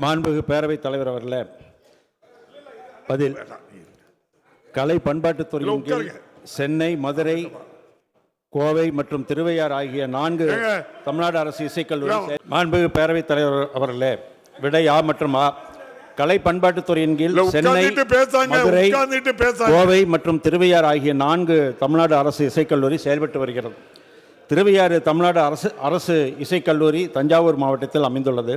மாண்புமிகு பேரவைத் தலைவர் அவர்களே பதில் கலை பண்பாட்டுத்துறையின் கீழ். சென்னை மதுரை கோவை மற்றும் திருவையார் ஆகிய நான்கு. தமிழ்நாடு அரசு இசைக்கல்லூரி மாண்புமிகு பேரவைத் தலைவர் அவர்களே விடை ஆ மற்றும் ஆ கலை பண்பாட்டுத்துறையின் கீழ் சென்னை மதுரை. கோவை மற்றும் திருவையார் ஆகிய நான்கு தமிழ்நாடு அரசு இசைக்கல்லூரி செயல்பட்டு வருகிறது திருவையாறு தமிழ்நாடு அரசு அரசு இசைக்கல்லூரி தஞ்சாவூர் மாவட்டத்தில் அமைந்துள்ளது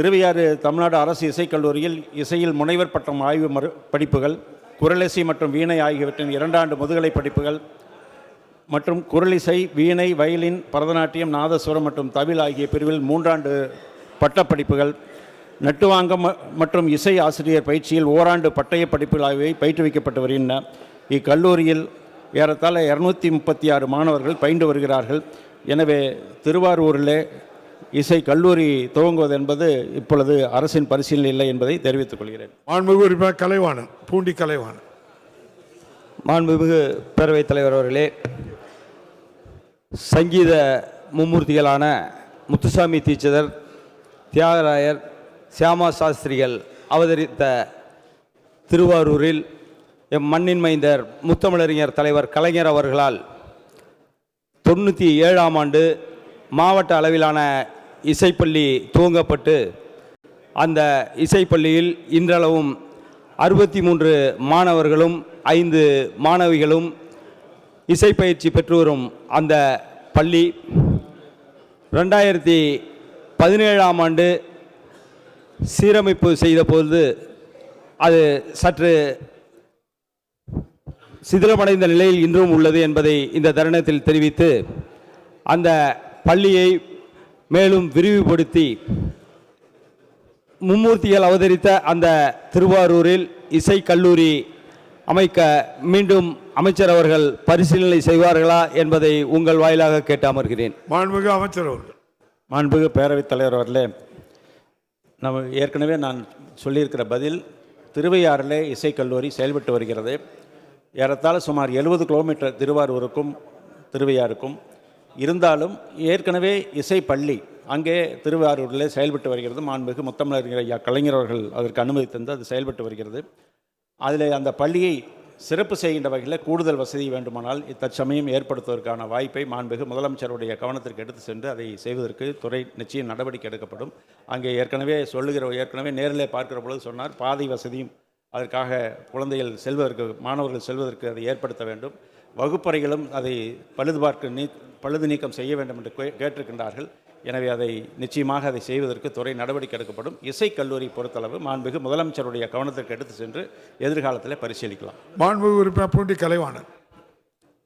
திருவையாறு தமிழ்நாடு அரசு இசைக்கல்லூரியில் இசையில் முனைவர் பட்டம் ஆய்வு மறு படிப்புகள் குரலிசை மற்றும் வீணை ஆகியவற்றின் இரண்டாண்டு முதுகலை படிப்புகள் மற்றும் குரலிசை வீணை வயலின் பரதநாட்டியம் நாதஸ்வரம் மற்றும் தவில் ஆகிய பிரிவில் மூன்றாண்டு பட்டப்படிப்புகள் நட்டுவாங்கம் மற்றும் இசை ஆசிரியர் பயிற்சியில் ஓராண்டு பட்டய படிப்புகள் ஆகியவை பயிற்றுவிக்கப்பட்டு வருகின்றன. இக்கல்லூரியில் ஏறத்தாழ இரநூத்தி முப்பத்தி ஆறு மாணவர்கள் பயின்று வருகிறார்கள். எனவே திருவாரூரில் இசை கல்லூரி துவங்குவது என்பது இப்பொழுது அரசின் பரிசீலனை இல்லை என்பதை தெரிவித்துக் கொள்கிறேன். மாண்புமிகு உறுப்பினர் கலைவாணன் பூண்டி கலைவாணன். மாண்புமிகு பேரவைத் தலைவர் அவர்களே சங்கீத மும்மூர்த்திகளான முத்துசாமி தீட்சிதர் தியாகராயர் சியாமா சாஸ்திரிகள் அவதரித்த திருவாரூரில் எம் மண்ணின் மைந்தர் முத்தமிழறிஞர் தலைவர் கலைஞர் அவர்களால் தொண்ணூற்றி ஏழாம் ஆண்டு மாவட்ட அளவிலான இசைப்பள்ளி துவங்கப்பட்டு அந்த இசைப்பள்ளியில் இன்றளவும் அறுபத்தி மூன்று மாணவர்களும் ஐந்து மாணவிகளும் இசைப்பயிற்சி பெற்று வரும் அந்த பள்ளி. ரெண்டாயிரத்தி பதினேழாம் ஆண்டு சீரமைப்பு செய்தபோது அது சற்று சிதிலமடைந்த நிலையில் இன்றும் உள்ளது என்பதை இந்த தருணத்தில் தெரிவித்து அந்த பள்ளியை மேலும் விரிவுபடுத்தி மும்மூர்த்திகள் அவதரித்த அந்த திருவாரூரில் இசை கல்லூரி அமைக்க மீண்டும் அமைச்சர் அவர்கள் பரிசீலனை செய்வார்களா என்பதை உங்கள் வாயிலாக கேட்டு அமர்கிறேன். மாண்புமிகு அமைச்சர் அவர்கள். மாண்புமிகு பேரவைத் தலைவர் அவர்களே நம்ம ஏற்கனவே நான் சொல்லியிருக்கிற பதில் திருவையாறிலே இசைக்கல்லூரி செயல்பட்டு வருகிறது. ஏறத்தாழ சுமார் எழுபது கிலோமீட்டர் திருவாரூருக்கும் திருவையாறுக்கும் இருந்தாலும் ஏற்கனவே இசை பள்ளி அங்கே திருவாரூரில் செயல்பட்டு வருகிறது. மாண்புமிகு முத்தமிழறிஞர் ஐயா கலைஞரவர்கள் அதற்கு அனுமதி தந்து அது செயல்பட்டு வருகிறது. அதில் அந்த பள்ளியை சிறப்பு செய்கின்ற வகையில் கூடுதல் வசதி வேண்டுமானால் தற்சமயம் ஏற்படுத்துவதற்கான வாய்ப்பை மாண்புமிகு முதலமைச்சருடைய கவனத்திற்கு எடுத்து சென்று அதை செய்வதற்கு துறை நிச்சயம் நடவடிக்கை எடுக்கப்படும். அங்கே ஏற்கனவே சொல்லுகிற ஏற்கனவே நேரில் பார்க்கிற பொழுது சொன்னார் பாதை வசதியும் அதற்காக குழந்தைகள் செல்வதற்கு மாணவர்கள் செல்வதற்கு அதை ஏற்படுத்த வேண்டும். வகுப்பறைகளும் அதை பழுது பார்க்க நீ பழுது நீக்கம் செய்ய வேண்டும் என்று கே- கேட்டிருக்கின்றார்கள். எனவே அதை நிச்சயமாக அதை செய்வதற்கு துறை நடவடிக்கை எடுக்கப்படும். இசைக் கல்லூரி பொறுத்தளவு மாண்புமிகு முதலமைச்சருடைய கவனத்திற்கு எடுத்து சென்று எதிர்காலத்தில் பரிசீலிக்கலாம். மாண்புமிகு உறுப்பினர் பூண்டி கலைவாணன்.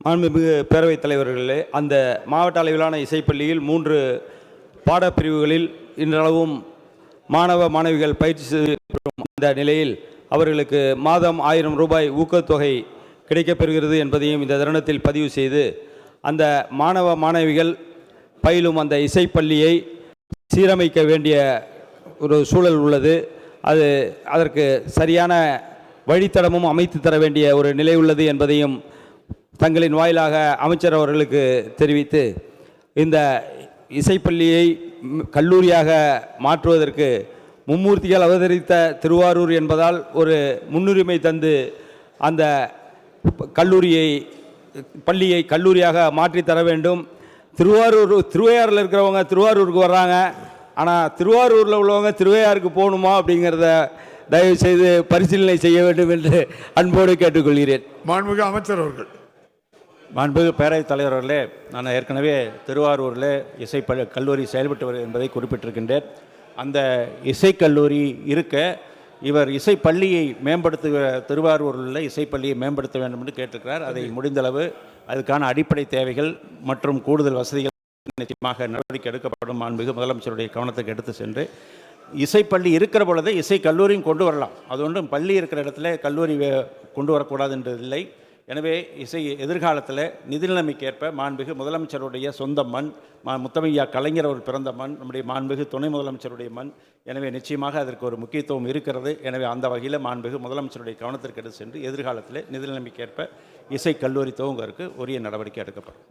மாண்புமிகு பேரவைத் தலைவர்களே அந்த மாவட்ட அளவிலான இசைப்பள்ளியில் மூன்று பாடப்பிரிவுகளில் இன்றளவும் மாணவ மாணவிகள் பயிற்சி செய்யும் இந்த நிலையில் அவர்களுக்கு மாதம் ஆயிரம் ரூபாய் ஊக்கத்தொகை கிடைக்கப்பெறுகிறது என்பதையும் இந்த தருணத்தில் பதிவு செய்து அந்த மாணவ மாணவிகள் பயிலும் அந்த இசைப்பள்ளியை சீரமைக்க வேண்டிய ஒரு சூழல் உள்ளது. அது அதற்கு சரியான வழித்தடமும் அமைத்து தர வேண்டிய ஒரு நிலை உள்ளது என்பதையும் தங்களின் வாயிலாக அமைச்சர் அவர்களுக்கு தெரிவித்து இந்த இசைப்பள்ளியை கல்லூரியாக மாற்றுவதற்கு மும்மூர்த்திகள் அவதரித்த திருவாரூர் என்பதால் ஒரு முன்னுரிமை தந்து அந்த கல்லூரியை பள்ளியை கல்லூரியாக மாற்றி தர வேண்டும். திருவாரூர் திருவையாறில் இருக்கிறவங்க திருவாரூருக்கு வர்றாங்க. ஆனால் திருவாரூரில் உள்ளவங்க திருவையாருக்கு போகணுமா அப்படிங்கிறத தயவு செய்து பரிசீலனை செய்ய வேண்டும் என்று அன்போடு கேட்டுக்கொள்கிறேன். மாண்புமிகு அமைச்சர் அவர்கள். மாண்புமிகு பேரவைத் தலைவர் அவர்களே நான் ஏற்கனவே திருவாரூரில் இசை கல்லூரி செயல்பட்டு வருகிறது என்பதை குறிப்பிட்டிருக்கின்றேன். அந்த இசைக்கல்லூரி இருக்க இவர் இசை பள்ளியை மேம்படுத்துகிற திருவாரூரில் உள்ள இசைப்பள்ளியை மேம்படுத்த வேண்டும் என்று கேட்டிருக்கிறார். அதை முடிந்தளவு அதுக்கான அடிப்படை தேவைகள் மற்றும் கூடுதல் வசதிகள் நிச்சயமாக நடவடிக்கை எடுக்கப்படும் மாண்புமிகு முதலமைச்சருடைய கவனத்துக்கு எடுத்து சென்று இசைப்பள்ளி இருக்கிற பொழுதே இசை கல்லூரியும் கொண்டு வரலாம். அது ஒன்றும் பள்ளி இருக்கிற இடத்துல கல்லூரி கொண்டு வரக்கூடாது என்றதில்லை எனவே இசை எதிர்காலத்தில் நிதிநிலைமைக்கேற்ப மாண்புகு மாண்புமிகு முதலமைச்சருடைய சொந்த மண் மா முத்தமையா கலைஞர் அவர் பிறந்த மண் நம்முடைய மாண்புமிகு துணை முதலமைச்சருடைய மண். எனவே நிச்சயமாக அதற்கு ஒரு முக்கியத்துவம் இருக்கிறது. எனவே அந்த வகையில் மாண்புமிகு முதலமைச்சருடைய கவனத்திற்கு எடுத்து சென்று எதிர்காலத்தில் நிதிநிலைமைக்கேற்ப இசை கல்லூரி துவங்குவதற்கு உரிய நடவடிக்கை எடுக்கப்படும்.